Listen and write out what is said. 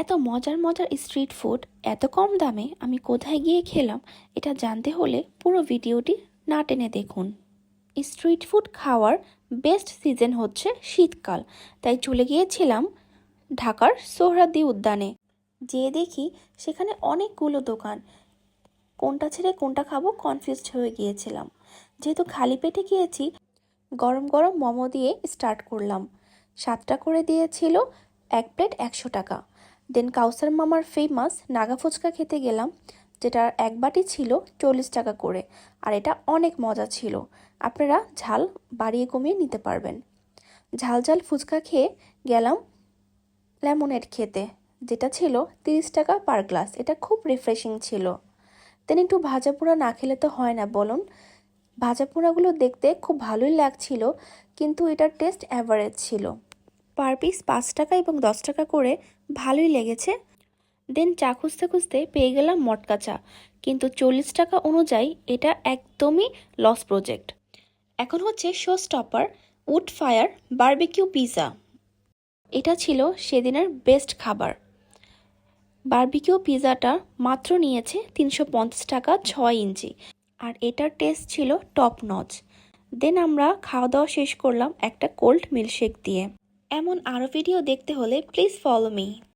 এত মজার মজার স্ট্রিট ফুড এত কম দামে আমি কোথায় গিয়ে খেলাম, এটা জানতে হলে পুরো ভিডিওটি না টেনে দেখুন। স্ট্রিট ফুড খাওয়ার বেস্ট সিজন হচ্ছে শীতকাল, তাই চলে গিয়েছিলাম ঢাকার সোহরাদি উদ্যানে। যেয়ে দেখি সেখানে অনেকগুলো দোকান। কোনটা ছেড়ে কোনটা খাব কনফিউজড হয়ে গিয়েছিলাম। যেহেতু খালি পেটে গিয়েছি, গরম গরম মোমো দিয়ে স্টার্ট করলাম। সাতটা করে দিয়েছিল, এক প্লেট একশো টাকা। দেন কাউসার মামার ফেমাস নাগা ফুচকা খেতে গেলাম যেটার এক বাটি ছিল চল্লিশ টাকা করে, আর এটা অনেক মজা ছিল। আপনারা ঝাল বাড়িয়ে কমিয়ে নিতে পারবেন। ঝাল ঝাল ফুচকা খেয়ে গেলাম লেমনেড খেতে, যেটা ছিল তিরিশ টাকা পার গ্লাস এটা খুব রিফ্রেশিং ছিল। দেন একটু ভাজা পোড়া না খেলে তো হয় না, বলুন? ভাজা পোড়াগুলো দেখতে খুব ভালোই লাগছিল, কিন্তু এটার টেস্ট অ্যাভারেজ ছিল। পার পিস পাঁচ টাকা এবং দশ টাকা করে ভালোই লেগেছে। দেন চা খুঁজতে খুঁজতে পেয়ে গেলাম মটকা চা। কিন্তু চল্লিশ টাকা অনুযায়ী এটা একদমই লস প্রজেক্ট এখন হচ্ছে show stopper wood fire barbecue pizza এটা ছিল সেদিনের বেস্ট খাবার। বারবিকিউ পিৎজাটা মাত্র নিয়েছে তিনশো পঞ্চাশ টাকা ছয় ইঞ্চি। আর এটার টেস্ট ছিল টপ নচ দেন আমরা খাওয়া দাওয়া শেষ করলাম একটা কোল্ড মিল্কশেক দিয়ে। এমন আরও ভিডিও দেখতে হলে প্লিজ ফলো মি